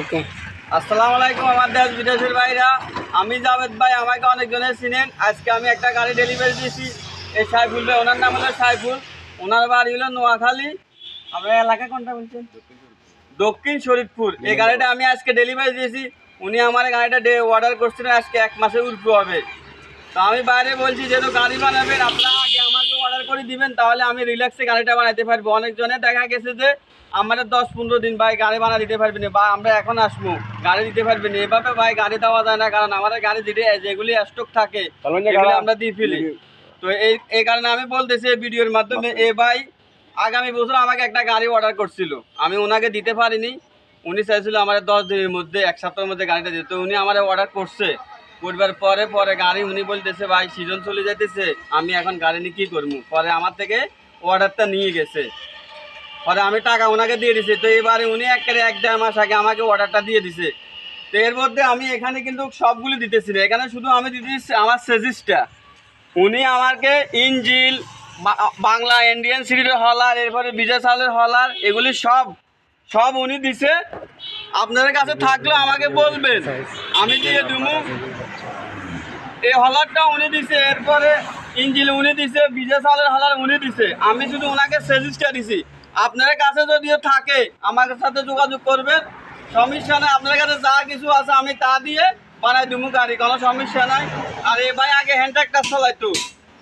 ওকে। আসসালামু আলাইকুম আমার দেশ বিদেশের ভাইরা। আমি জাভেদ ভাই, আমাকে অনেকজনে চিনেন। আজকে আমি একটা গাড়ি ডেলিভারি দিয়েছি। এই সাইফুল ভাই, ওনার নাম হলো সাইফুল। ওনার বাড়ি হলো নোয়াখালী। আপনার এলাকা কোনটা বলছেন? দক্ষিণ শরীফপুর। এই গাড়িটা আমি আজকে ডেলিভারি দিয়েছি। উনি আমার গাড়িটা অর্ডার করছিলেন। আজকে এক মাসে উঠবে হবে। তো আমি বাইরে বলছি, যেহেতু গাড়ি বানাবেন, আপনারা আগে করে দিবেন তাহলে আমি রিল্যাক্সে গাড়িটা বানাতে পারব। অনেকজনে দেখা গেছে যে আমাদের দশ পনেরো দিন ভাই গাড়ি বানা দিতে পারবেন বা আমরা এখন আসব গাড়ি দিতে পারবেন এভাবে ভাই গাড়ি দেওয়া যায় না কারণ আমাদের গাড়ি দিতে যেগুলি স্টক থাকে। এগুলি আমরা দিয়ে ফেলি। তো এই এই কারণে আমি বলতেছি এই ভিডিওর মাধ্যমে এ ভাই আগামী বছর আমাকে একটা গাড়ি অর্ডার করছিল। আমি ওনাকে দিতে পারিনি। উনি চাইছিল আমার দশ দিনের মধ্যে এক সপ্তাহের মধ্যে গাড়িটা দিতে। উনি আমার অর্ডার করছে। করবার পরে পরে গাড়ি উনি বলতেছে, ভাই, সিজন চলে যাইতেছে, আমি এখন গাড়ি নিয়ে কী করব? পরে আমার থেকে অর্ডারটা নিয়ে গেছে। পরে আমি টাকা ওনাকে দিয়ে দিছি। তো এবারে উনি একেবারে এক দেড় মাস আগে আমাকে অর্ডারটা দিয়ে দিছে। তো এর মধ্যে আমি এখানে কিন্তু সবগুলো দিতেছি না। এখানে শুধু আমি দিতেছি আমার সেজিসটা উনি আমাকে ইঞ্জিল বাংলা, ইন্ডিয়ান সিরিজের হলার, এরপরে বিজয় সালের হলার, এগুলি সব সব উনি দিছে। আপনাদের কাছে থাকলে আমাকে বলবেন। আমি দিয়ে দেবো এই হলারটা উনি দিছে, এরপরে ইঞ্জিল উনি দিছে বিজয় চালের হলার উনি দিছে। আমি শুধু ওনাকে সেজিসটা দিছি আপনার কাছে যদিও থাকে আমার সাথে যোগাযোগ করবেন। সমস্যা নাই আপনার কাছে যা কিছু আছে আমি তা দিয়ে বানাই দেবো গাড়ি, কোনো সমস্যা নাই। আর এ ভাই আগে হ্যান্ড ট্রাক্টার চালাইতো।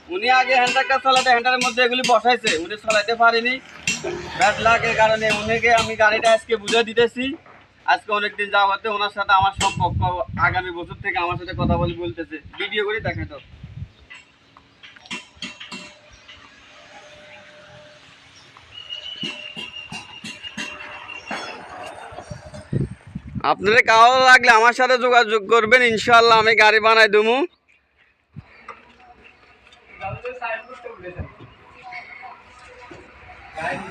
উনি আগে হ্যান্ড ট্রাক্টার চালাতে হ্যান্ডারের মধ্যে এগুলি বসাইছে। উনি চালাইতে পারেনি। ব্যাড লাকের কারণে উনিকে আমি গাড়িটা আজকে বুঝে দিতেছি। আজকে অনেকদিন ওনার সাথে আমার আগামী বছর থেকে আমার সাথে কথা বলে বলতেছে। ভিডিও করে আপনাদের কারও লাগলে আমার সাথে যোগাযোগ করবেন ইনশাল্লাহ আমি গাড়ি বানাই দেবো। 빨리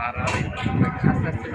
আর আস্তে আস্তে